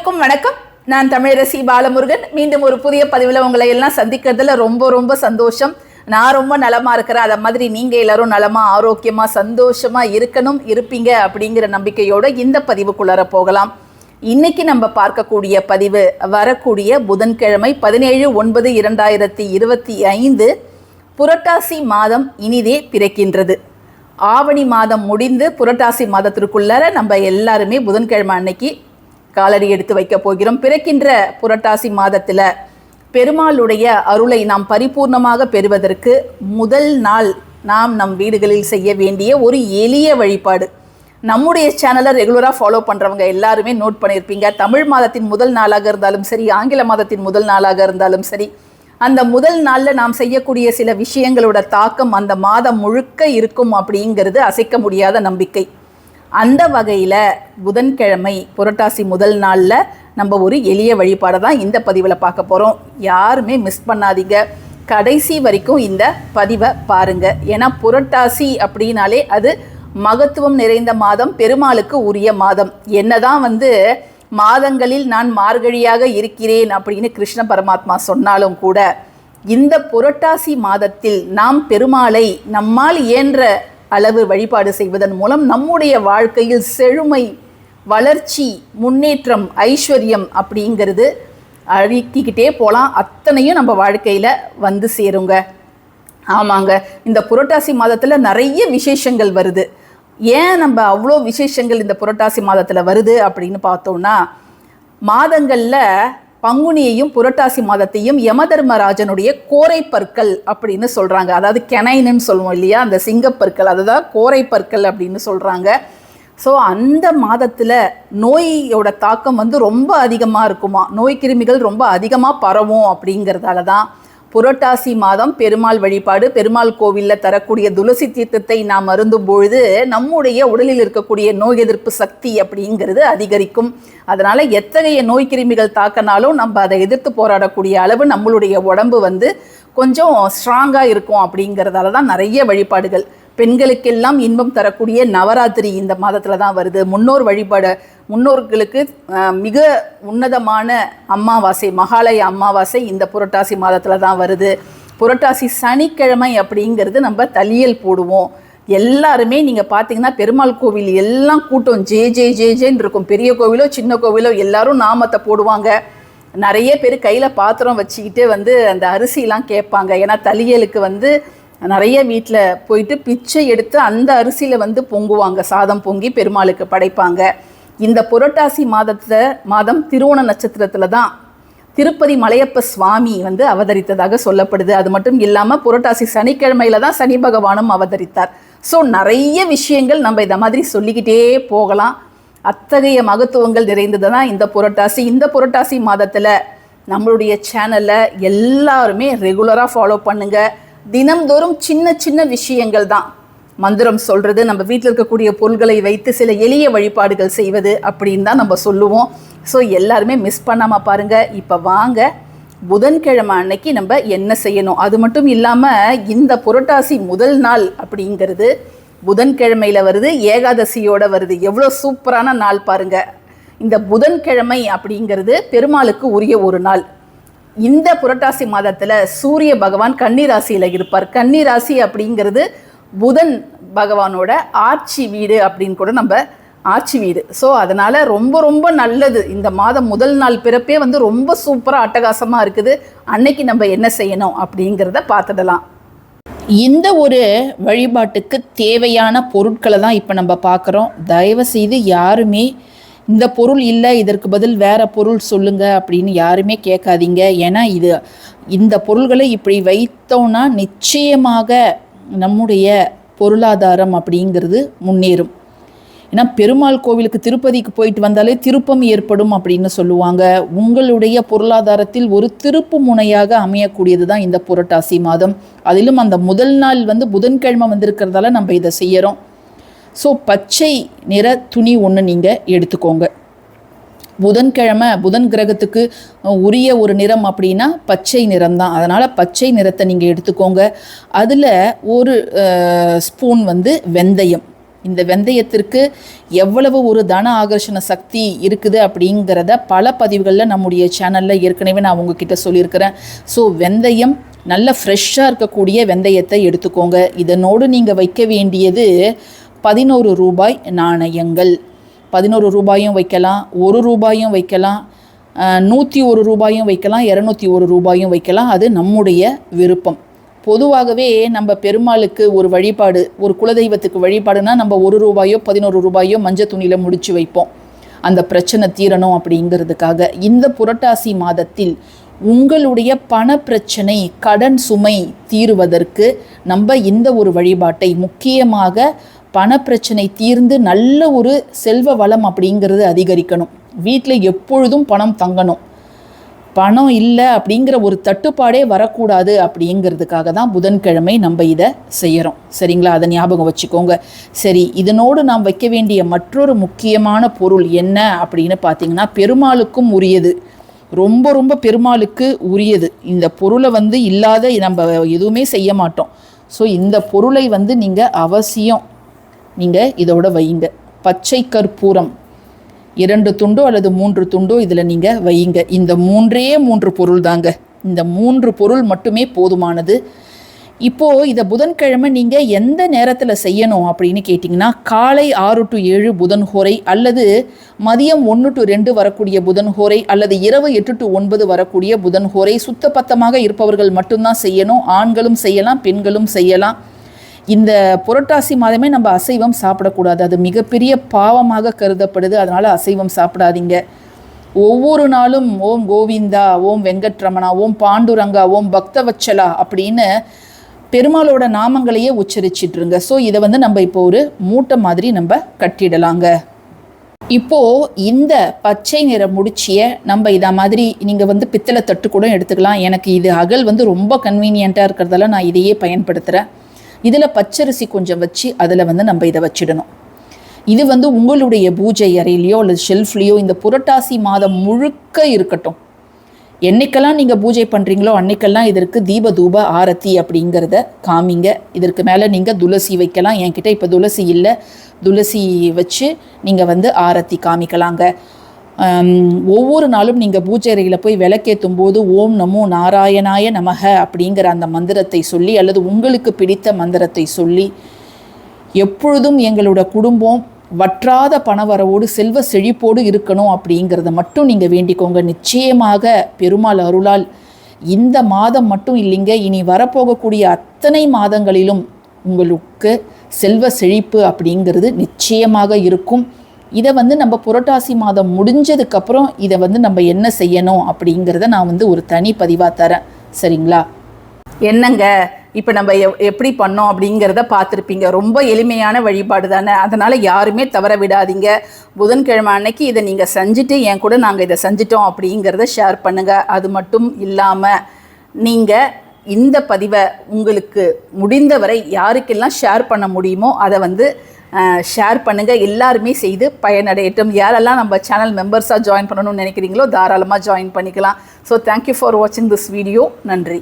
அனைவருக்கும் வணக்கம். நான் தமிழரசி பாலமுருகன். மீண்டும் ஒரு புதிய பதிவில் உங்களை எல்லாம் சந்திக்கிறதுல ரொம்ப ரொம்ப சந்தோஷம். நான் ரொம்ப நலமா இருக்கிறேன். அதை மாதிரி நீங்கள் எல்லாரும் நலமா ஆரோக்கியமா சந்தோஷமா இருக்கணும் இருப்பீங்க அப்படிங்கிற நம்பிக்கையோட இந்த பதிவுக்குள்ளார போகலாம். இன்னைக்கு நம்ம பார்க்கக்கூடிய பதிவு வரக்கூடிய புதன்கிழமை பதினேழு ஒன்பது இரண்டாயிரத்தி இருபத்தி ஐந்து புரட்டாசி மாதம் இனிதே பிறக்கின்றது. ஆவணி மாதம் முடிந்து புரட்டாசி மாதத்திற்குள்ளார நம்ம எல்லாருமே புதன்கிழமை அன்னைக்கு காலடி எடுத்து வைக்க போகிறோம். பிறக்கின்ற புரட்டாசி மாதத்தில் பெருமாளுடைய அருளை நாம் பரிபூர்ணமாக பெறுவதற்கு முதல் நாள் நாம் நம் வீடுகளில் செய்ய வேண்டிய ஒரு எளிய வழிபாடு. நம்முடைய சேனலை ரெகுலராக ஃபாலோ பண்ணுறவங்க எல்லாருமே நோட் பண்ணியிருப்பீங்க தமிழ் மாதத்தின் முதல் நாளாக இருந்தாலும் சரி ஆங்கில மாதத்தின் முதல் நாளாக இருந்தாலும் சரி அந்த முதல் நாளில் நாம் செய்யக்கூடிய சில விஷயங்களோட தாக்கம் அந்த மாதம் முழுக்க இருக்கும் அப்படிங்கிறது அசைக்க முடியாத நம்பிக்கை. அந்த வகையில் புதன்கிழமை புரட்டாசி முதல் நாளில் நம்ம ஒரு எளிய வழிபாடை தான் இந்த பதிவில் பார்க்க போகிறோம் யாருமே மிஸ் பண்ணாதீங்க. கடைசி வரைக்கும் இந்த பதிவை பாருங்க. ஏன்னா புரட்டாசி அப்படின்னாலே அது மகத்துவம் நிறைந்த மாதம் பெருமாளுக்கு உரிய மாதம். என்னதான் வந்து மாதங்களில் நான் மார்கழியாக இருக்கிறேன் அப்படின்னு கிருஷ்ண பரமாத்மா சொன்னாலும் கூட இந்த புரட்டாசி மாதத்தில் நாம் பெருமாளை நம்மால் இயன்ற அளவு வழிபாடு செய்வதன் மூலம் நம்முடைய வாழ்க்கையில் செழுமை வளர்ச்சி முன்னேற்றம் ஐஸ்வர்யம் அப்படிங்கிறது அழிக்கிக்கிட்டே போகலாம் அத்தனையும் நம்ம வாழ்க்கையில் வந்து சேருங்க. ஆமாங்க. இந்த புரட்டாசி மாதத்தில் நிறைய விசேஷங்கள் வருது. ஏன் நம்ம அவ்வளோ விசேஷங்கள் இந்த புரட்டாசி மாதத்தில் வருது அப்படின்னு பார்த்தோம்னா மாதங்களில் பங்குனியையும் புரட்டாசி மாதத்தையும் யமதர்மராஜனுடைய கோரை பற்கள் அப்படின்னு சொல்கிறாங்க அதாவது கெனைன்னு சொல்லுவோம் இல்லையா? அந்த சிங்கப்பற்கள் அதுதான் கோரை பற்கள் அப்படின்னு சொல்கிறாங்க ஸோ அந்த மாதத்தில் நோயோட தாக்கம் வந்து ரொம்ப அதிகமாக இருக்குமா? நோய் கிருமிகள் ரொம்ப அதிகமாக பரவும் அப்படிங்கிறதால தான் புரட்டாசி மாதம் பெருமாள் வழிபாடு பெருமாள் கோவிலில் தரக்கூடிய துளசி தீர்த்தத்தை நாம் அருந்தும் பொழுது நம்முடைய உடலில் இருக்கக்கூடிய நோய் எதிர்ப்பு சக்தி அப்படிங்கிறது அதிகரிக்கும். அதனால் எத்தகைய நோய் கிருமிகள் தாக்கினாலும் நம்ம அதை எதிர்த்து போராடக்கூடிய அளவு நம்மளுடைய உடம்பு வந்து கொஞ்சம் ஸ்ட்ராங்காக இருக்கும் அப்படிங்கிறதால தான் நிறைய வழிபாடுகள். பெண்களுக்கெல்லாம் இன்பம் தரக்கூடிய நவராத்திரி இந்த மாதத்தில் தான் வருது. முன்னோர் வழிபாடு முன்னோர்களுக்கு மிக உன்னதமான அம்மாவாசை மகாலய அமாவாசை இந்த புரட்டாசி மாதத்தில் தான் வருது. புரட்டாசி சனிக்கிழமை அப்படிங்கிறது நம்ம தலியல் போடுவோம். எல்லாருமே நீங்கள் பார்த்தீங்கன்னா பெருமாள் கோவில் எல்லாம் கூட்டம் ஜே ஜே ஜே ஜேன்னு இருக்கும். பெரிய கோவிலோ சின்ன கோவிலோ எல்லாரும் நாமத்தை போடுவாங்க. நிறைய பேர் கையில் பாத்திரம் வச்சுக்கிட்டு வந்து அந்த அரிசிலாம் கேட்பாங்க. ஏன்னா தலியலுக்கு வந்து நிறைய வீட்டில் போயிட்டு பிச்சை எடுத்து அந்த அரிசியில் வந்து பொங்குவாங்க. சாதம் பொங்கி பெருமாளுக்கு படைப்பாங்க. இந்த புரட்டாசி மாதத்தில் மாதம் திருவோண நட்சத்திரத்தில் தான் திருப்பதி மலையப்ப சுவாமி வந்து அவதரித்ததாக சொல்லப்படுது. அது மட்டும் இல்லாமல் புரட்டாசி சனிக்கிழமையில தான் சனி பகவானும் அவதரித்தார். ஸோ நிறைய விஷயங்கள் நம்ம இதை மாதிரி சொல்லிக்கிட்டே போகலாம். அத்தகைய மகத்துவங்கள் நிறைந்தது தான் இந்த புரட்டாசி. இந்த புரட்டாசி மாதத்தில் நம்மளுடைய சேனலை எல்லாருமே ரெகுலராக ஃபாலோ பண்ணுங்கள் தினம்தோறும் சின்ன சின்ன விஷயங்கள் தான். மந்திரம் சொல்கிறது நம்ம வீட்டில் இருக்கக்கூடிய பொருள்களை வைத்து சில எளிய வழிபாடுகள் செய்வது அப்படின்னு தான் நம்ம சொல்லுவோம். ஸோ எல்லாருமே மிஸ் பண்ணாமல் பாருங்கள் இப்போ வாங்க. புதன்கிழமை அன்னைக்கு நம்ம என்ன செய்யணும்? அது மட்டும் இல்லாமல் இந்த புரட்டாசி முதல் நாள் அப்படிங்கிறது புதன்கிழமையில் வருது ஏகாதசியோட வருது. எவ்வளோ சூப்பரான நாள் பாருங்க. இந்த புதன்கிழமை அப்படிங்கிறது பெருமாளுக்கு உரிய ஒரு நாள். இந்த புரட்டாசி மாதத்தில் சூரிய பகவான் கன்னி ராசியில் இருப்பார். கன்னி ராசி அப்படிங்கிறது புதன் பகவானோட ஆட்சி வீடு அப்படின்னு கூட நம்ம ஆட்சி வீடு. ஸோ அதனால் ரொம்ப ரொம்ப நல்லது. இந்த மாதம் முதல் நாள் பிறப்பே வந்து ரொம்ப சூப்பராக அட்டகாசமாக இருக்குது. அன்னைக்கு நம்ம என்ன செய்யணும் அப்படிங்கிறத பார்த்துடலாம். இந்த ஒரு வழிபாட்டுக்கு தேவையான பொருட்களை தான் இப்போ நம்ம பார்க்குறோம். தயவு செய்து யாருமே இந்த பொருள் இல்லை இதற்கு பதில் வேற பொருள் சொல்லுங்க அப்படின்னு யாருமே கேட்காதீங்க. ஏன்னா இது இந்த பொருள்களை இப்படி வைத்தோம்னா நிச்சயமாக நம்முடைய பொருளாதாரம் அப்படிங்கிறது முன்னேறும். ஏன்னா பெருமாள் கோவிலுக்கு திருப்பதிக்கு போயிட்டு வந்தாலே திருப்பம் ஏற்படும் அப்படின்னு சொல்லுவாங்க. உங்களுடைய பொருளாதாரத்தில் ஒரு திருப்பு முனையாக அமையக்கூடியது தான் இந்த புரட்டாசி மாதம். அதிலும் அந்த முதல் நாள் வந்து புதன்கிழமை வந்திருக்கிறதால நம்ம இதை செய்யறோம். ஸோ பச்சை நிற துணி ஒன்று நீங்கள் எடுத்துக்கோங்க. புதன்கிழமை புதன் கிரகத்துக்கு உரிய ஒரு நிறம் அப்படின்னா பச்சை நிறம் தான். அதனால் பச்சை நிறத்தை நீங்கள் எடுத்துக்கோங்க. அதில் ஒரு ஸ்பூன் வந்து வெந்தயம். இந்த வெந்தயத்திற்கு எவ்வளவு ஒரு தன ஆகர்ஷண சக்தி இருக்குது அப்படிங்கிறத பல பதிவுகளில் நம்முடைய சேனலில் ஏற்கனவே நான் உங்ககிட்ட சொல்லியிருக்கிறேன். ஸோ வெந்தயம் நல்ல ஃப்ரெஷ்ஷாக இருக்கக்கூடிய வெந்தயத்தை எடுத்துக்கோங்க. இதனோடு நீங்கள் வைக்க வேண்டியது பதினோரு ரூபாய் நாணயங்கள். பதினோரு ரூபாயும் வைக்கலாம் ஒரு ரூபாயும் வைக்கலாம் நூற்றி ஒரு ரூபாயும் வைக்கலாம் இரநூத்தி ஒரு ரூபாயும் வைக்கலாம். அது நம்முடைய விருப்பம். பொதுவாகவே நம்ம பெருமாளுக்கு ஒரு வழிபாடு ஒரு குலதெய்வத்துக்கு வழிபாடுனா நம்ம ஒரு ரூபாயோ பதினோரு ரூபாயோ மஞ்சள் துணியில் முடிச்சு வைப்போம். அந்த பிரச்சனை தீரணும் அப்படிங்கிறதுக்காக. இந்த புரட்டாசி மாதத்தில் உங்களுடைய பண பிரச்சனை கடன் சுமை தீருவதற்கு நம்ம இந்த ஒரு வழிபாட்டை முக்கியமாக பணப்பிரச்சனை தீர்ந்து நல்ல ஒரு செல்வ வளம் அப்படிங்கிறது அதிகரிக்கணும். வீட்டில் எப்பொழுதும் பணம் தங்கணும். பணம் இல்லை அப்படிங்கிற ஒரு தட்டுப்பாடே வரக்கூடாது அப்படிங்கிறதுக்காக தான் புதன்கிழமை நம்ம இதை செய்கிறோம் சரிங்களா? அதை ஞாபகம் வச்சுக்கோங்க. சரி இதனோடு நாம் வைக்க வேண்டிய மற்றொரு முக்கியமான பொருள் என்ன அப்படின்னு பார்த்தீங்கன்னா பெருமாளுக்கும் உரியது. ரொம்ப ரொம்ப பெருமாளுக்கு உரியது. இந்த பொருளை வந்து இல்லாத நம்ம எதுவுமே செய்ய மாட்டோம். ஸோ இந்த பொருளை வந்து நீங்கள் அவசியம் நீங்கள் இதோட வையுங்க. பச்சை கற்பூரம். இரண்டு துண்டோ அல்லது மூன்று துண்டோ இதில் நீங்கள் வையுங்க. இந்த மூன்றே மூன்று பொருள் தாங்க. இந்த மூன்று பொருள் மட்டுமே போதுமானது. இப்போது இதை புதன்கிழமை நீங்கள் எந்த நேரத்தில் செய்யணும் அப்படின்னு கேட்டிங்கன்னா காலை ஆறு டு ஏழு புதன் ஹோரை அல்லது மதியம் ஒன்று டு ரெண்டு வரக்கூடிய புதன் ஹோரை அல்லது இரவு எட்டு டு ஒன்பது வரக்கூடிய புதன் ஹோரை சுத்தபத்தமாக இருப்பவர்கள் மட்டும்தான் செய்யணும். ஆண்களும் செய்யலாம் பெண்களும் செய்யலாம். இந்த புரட்டாசி மாதமே நம்ம அசைவம் சாப்பிடக்கூடாது. அது மிகப்பெரிய பாவமாக கருதப்படுது. அதனால் அசைவம் சாப்பிடாதீங்க. ஒவ்வொரு நாளும் ஓம் கோவிந்தா ஓம் வெங்கட்ரமணா ஓம் பாண்டுரங்கா ஓம் பக்தவச்சலா அப்படின்னு பெருமாளோட நாமங்களையே உச்சரிச்சிட்ருங்க. ஸோ இதை வந்து நம்ம இப்போ ஒரு மூட்டை மாதிரி நம்ம கட்டிடலாங்க. இப்போ இந்த பச்சை நிற முடிச்சிய நம்ம இதை மாதிரி நீங்கள் வந்து பித்தளை தட்டு கூட எடுத்துக்கலாம். எனக்கு இது அகல் வந்து ரொம்ப கன்வீனியண்ட்டாக இருக்கிறதால நான் இதையே பயன்படுத்துகிறேன் இதில் பச்சரிசி கொஞ்சம் வச்சு அதில் வந்து நம்ம இதை வச்சிடணும். இது வந்து உங்களுடைய பூஜை அறையிலையோ அல்லது ஷெல்ஃப்லேயோ இந்த புரட்டாசி மாதம் முழுக்க இருக்கட்டும். என்னைக்கெல்லாம் நீங்கள் பூஜை பண்ணுறீங்களோ அன்னைக்கெல்லாம் இதற்கு தீப தூப ஆரத்தி அப்படிங்கிறத காமிங்க. இதற்கு மேலே நீங்கள் துளசி வைக்கலாம். என்கிட்ட இப்போ துளசி இல்லை. துளசி வச்சு நீங்கள் வந்து ஆரத்தி காமிக்கலாங்க. ஒவ்வொரு நாளும் நீங்கள் பூஜை அறையில் போய் விளக்கேற்றும் போது ஓம் நமோ நாராயணாய நமக அப்படிங்கிற அந்த மந்திரத்தை சொல்லி அல்லது உங்களுக்கு பிடித்த மந்திரத்தை சொல்லி எப்பொழுதும் எங்களோட குடும்பம் வற்றாத பணவரவோடு செல்வ செழிப்போடு இருக்கணும் அப்படிங்கிறத மட்டும் நீங்கள் வேண்டிக்கோங்க. நிச்சயமாக பெருமாள் அருளால் இந்த மாதம் மட்டும் இல்லைங்க இனி வரப்போகக்கூடிய அத்தனை மாதங்களிலும் உங்களுக்கு செல்வ செழிப்பு அப்படிங்கிறது நிச்சயமாக இருக்கும். இதை வந்து நம்ம புரட்டாசி மாதம் முடிஞ்சதுக்கப்புறம் இதை வந்து நம்ம என்ன செய்யணும் அப்படிங்கிறத நான் வந்து ஒரு தனி பதிவாக தரேன். சரிங்களா? என்னங்க? இப்போ நம்ம எவ்- எப்படி பண்ணோம் அப்படிங்கிறத பார்த்துருப்பீங்க. ரொம்ப எளிமையான வழிபாடு தானே. அதனால் யாருமே தவற விடாதீங்க. புதன்கிழமை அன்னைக்கு இதை நீங்கள் செஞ்சுட்டு என் கூட நாங்கள் இதை செஞ்சிட்டோம் அப்படிங்கிறத ஷேர் பண்ணுங்கள் அது மட்டும் இல்லாமல் நீங்கள் இந்த பதிவை உங்களுக்கு முடிந்தவரை யாருக்கெல்லாம் ஷேர் பண்ண முடியுமோ அதை வந்து ஷேர் பண்ணுங்கள் எல்லாருமே செய்து பயனடையட்டும். யாரெல்லாம் நம்ம சேனல் மெம்பர்ஸாக ஜாயின் பண்ணணும்னு நினைக்கிறீங்களோ தாராளமாக ஜாயின் பண்ணிக்கலாம். ஸோ தேங்க்யூ ஃபார் வாட்சிங் திஸ் வீடியோ நன்றி.